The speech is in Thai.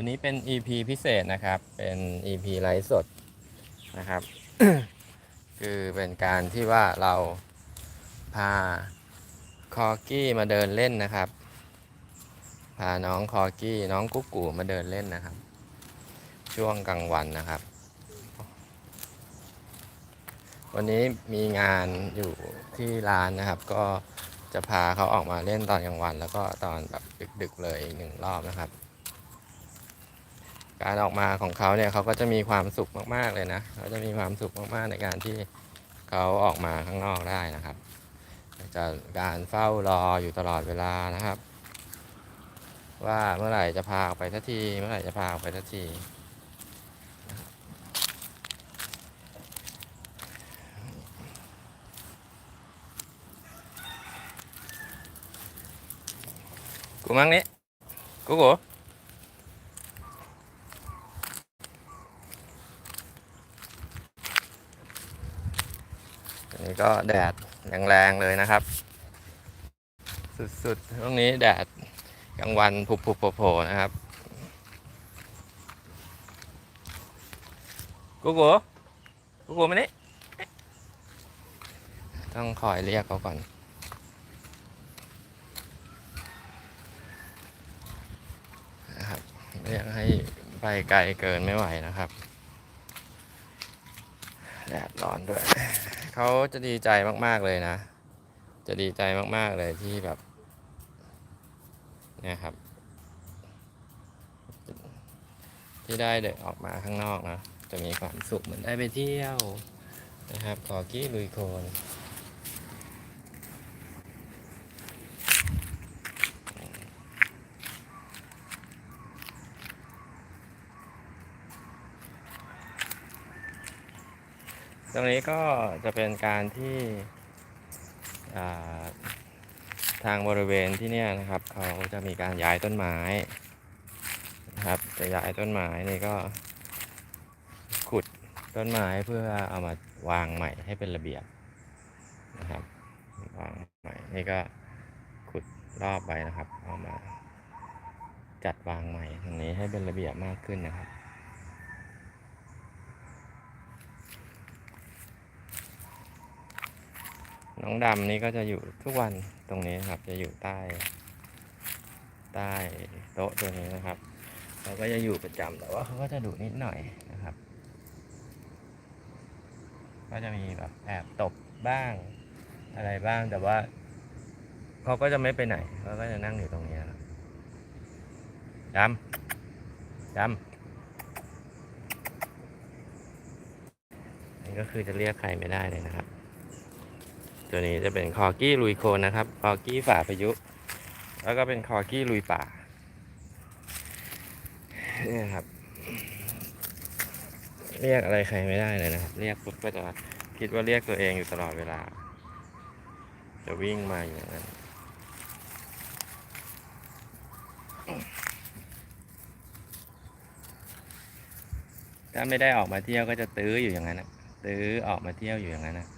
วันนี้เป็น EP พิเศษนะครับ เป็น EP ไลฟ์สดนะครับ คือเป็นการที่ว่าเราพาคอกี้มาเดินเล่นนะครับ พาน้องคอกี้น้องกุ๊กกูมาเดินเล่นนะครับ ช่วงกลางวันนะครับ วันนี้มีงานอยู่ที่ร้านนะครับ ก็จะพาเขาออกมาเล่นตอนกลางวัน แล้วก็ตอนแบบดึกๆเลยอีกหนึ่งรอบนะครับ การออกมาของเขาเนี่ยเขาก็จะมีความสุขมากๆเลยนะเขาจะมีความสุขมากๆในการที่เขาออกมาข้างนอกได้นะครับจะการเฝ้ารออยู่ตลอดเวลานะครับ ว่าเมื่อไหร่จะพาออกไปทันที เมื่อไหร่จะพาออกไปทันทีกูมั่งนี้กูกู อันนี้ก็แดดแรงๆเลยนะครับ สุดๆตรงนี้แดดกลางวันผุบๆโผล่ๆนะครับกูกูกูกูมานี่ต้องคอยเรียกเขาก่อนนะครับไม่อยกให้ไปไกลเกินไม่ไหวนะครับแดดร้อนด้วย เขาจะดีใจมาก ๆ เลยนะ จะดีใจมาก ๆ เลยที่แบบเนี่ยครับ ที่ได้เดินออกมาข้างนอกนะ จะมีความสุขเหมือนได้ไปเที่ยวนะครับ ขอกี้ลุยโคน ตรงนี้ก็จะเป็นการที่าทางบริเวณที่เนี่ยนะครับ เขาจะมีการย้ายต้นไม้นะครับจะย้ายต้นไม้นี่ก็ ขุดต้นไม้เพื่อเอามาวางใหม่ให้เป็นระเบียบนะครับวางใหม่นี่ก็ขุดรอบไปนะครับ เอามาจัดวางใหม่ตรงนี้ให้เป็นระเบียบมากขึ้นนะครับ น้องดำนี่ก็จะอยู่ทุกวันตรงนี้ครับ จะอยู่ใต้ ใต้โต๊ะตัวนี้นะครับเขาก็จะอยู่ประจำแต่ว่าเขาก็จะดุนิดหน่อยนะครับ ก็จะมีแบบแอบตบบ้างอะไรบ้างแต่ว่าเขาก็จะไม่ไปไหนเขาก็จะนั่งอยู่ตรงนี้ครับดำดำนี่ก็คือจะเรียกใครไม่ได้เลยนะครับ ตัวนี้จะเป็นคอกี้ลุยโคลนนะครับ คอกี้ฝ่าพายุ แล้วก็เป็นคอกี้ลุยป่าเนี่ยครับ เรียกอะไรใครไม่ได้เลยนะครับ เรียกปุ๊บก็จะคิดว่าเรียกตัวเองอยู่ตลอดเวลา จะวิ่งมาอย่างนั้นถ้าไม่ได้ออกมาเที่ยวก็จะตื้ออยู่อย่างนั้นนะตื้อออกมาเที่ยวอยู่อย่างนั้นนะ